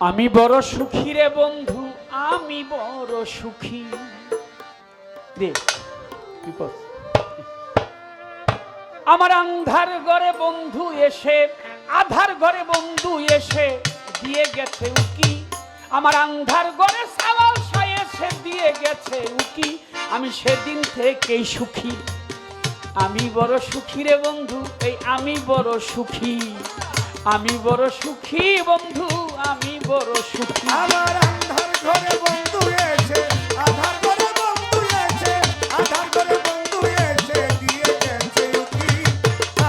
আমি বড় সুখী। রে বন্ধু আমি বড় সুখী। বিপদ আমার আন্ধার ঘরে বন্ধু এসে আধার ঘরে বন্ধু এসে দিয়ে গেছে উকি। আমার আন্ধার ঘরে সাওয়াল এসে দিয়ে গেছে উকি। আমি সেদিন থেকেই সুখী। আমি বড় সুখী রে বন্ধু এই আমি বড় সুখী। আমি বড় সুখী বন্ধু আমি বড় সুখী। আমার আন্ধার ঘরে বন্ধু এসে আধার ঘরে বন্ধু এসে আধার ঘরে বন্ধু এসে দিয়ে গেছে উকি।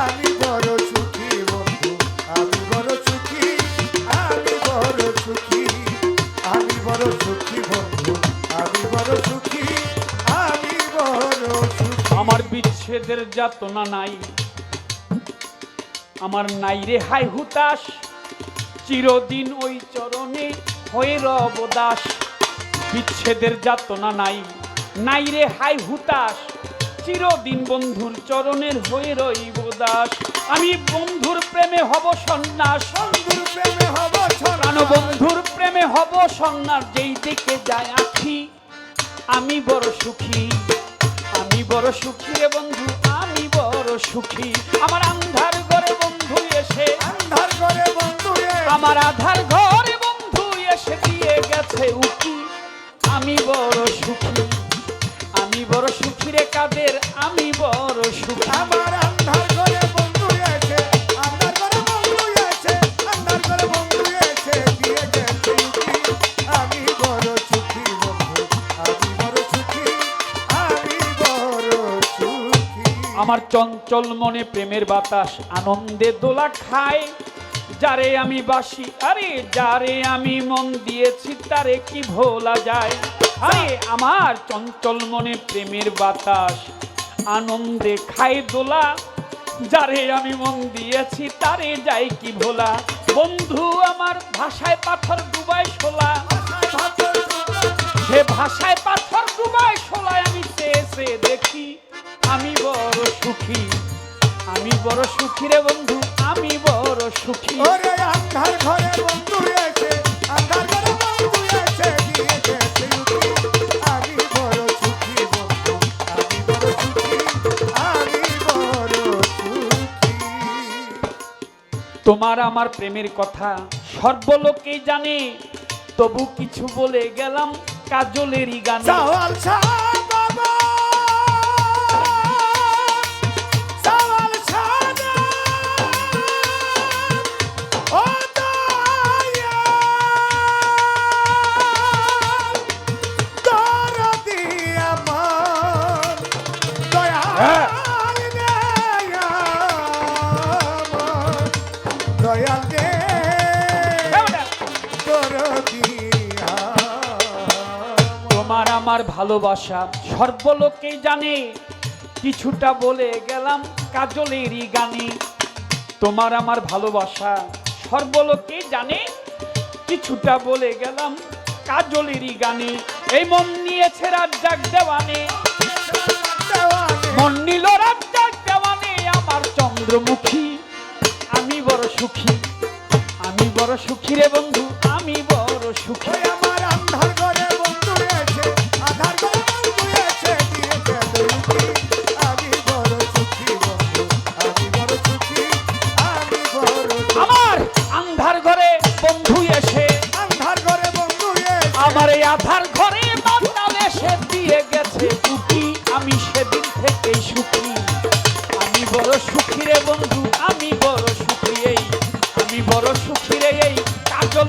আমি বড় সুখী বন্ধু আমি বড় সুখী আমি বড় সুখী। আমি বড় সুখী বন্ধু আমি বড় সুখী আমি বড় সুখী। আমার বিচ্ছেদের যাতনা নাই। আমার নাই রে হাই হুতাশ। চিরদিন ওই চরণে হয়ে রব দাস। বিচ্ছেদের যাতনা নাই নাই রে হাই হুতাশ। চিরদিন বন্ধুর চরণের হয়ে রইব দাস। আমি বন্ধুর প্রেমে হব সন্ন্যাস। বন্ধুর প্রেমে হব ছড়ানো বন্ধুর প্রেমে হব সন্ন্যাস। যেই দিকে যায় আখি আমি বড় সুখী। আমি বড় সুখী রে বন্ধু আমি বড় সুখী। আমার আন্ধার আমার আধার ঘরে বন্ধু এসে দিয়ে গেছে উকি। আমি বড় সুখী আমি বড় সুখী রে কাদের আমি বড় সুখী। আমার আন্ধার ঘরে বন্ধু এসে আন্ধার ঘরে বন্ধু এসে আন্ধার ঘরে বন্ধু এসে দিয়ে গেছে উকি। আমি বড় সুখী বন্ধু আমি বড় সুখী আমি বড় সুখী। আমার চঞ্চল মনে প্রেমের বাতাস আনন্দে দোলা খায়। যারে আমি বাসি, আরে যারে আমি মন দিয়েছি, তারে কি ভোলা যায়? আরে আমার চঞ্চল মনে প্রেমের বাতাস, আনন্দে খাই দোলা। যারে আমি মন দিয়েছি, তারে যাই কি ভোলা? বন্ধু, আমার ভাষায় পাথর ডুবাই শোলা। সে ভাষায় পাথর ডুবাই শোলায় আমি চেয়ে চেয়ে দেখি। আমি বড় সুখী, আমি বড় সুখী রে বন্ধু। সুখী। ওরে আন্ধার ঘরে বন্ধু এসে আন্ধার ঘরে বন্ধু এসে দিয়ে গেছে আমি বড় সুখী বন্ধু আমি বড় সুখী আমি বড় সুখী। তোমার আমার প্রেমের কথা সর্বলোকেই জানে তবু কিছু বলে গেলাম কাজলেরই গানে। সওয়াল শাহ তোমার আমার ভালোবাসা সর্বলোকেই জানে। কিছুটা বলে গেলাম কাজলেরই গানে। তোমার আমার ভালোবাসা সর্বলোকেই জানে। কিছুটা বলে গেলাম কাজলেরই গানে। এই মন নিয়েছে রাজ্জাক দেওয়ানে। মন নিল রাজ্জাক দেওয়ানে আমার চন্দ্রমুখী। বড় সুখী রে বন্ধু আমি বড় সুখী। আমার আন্ধার ঘরে বন্ধু এসে আধার ঘরে বন্ধু এসে দিয়েছে দুটি আমি বড় সুখী বন্ধু আমি বড় সুখী আমি বড় আমার আন্ধার ঘরে বন্ধু এসে আন্ধার ঘরে বন্ধু এসে আমার এই আধার ঘরে মাতাল এসে দিয়ে গেছে টুকি আমি সেদিন থেকেই সুখী। আমি বড় সুখী রে বন্ধু আমি বড়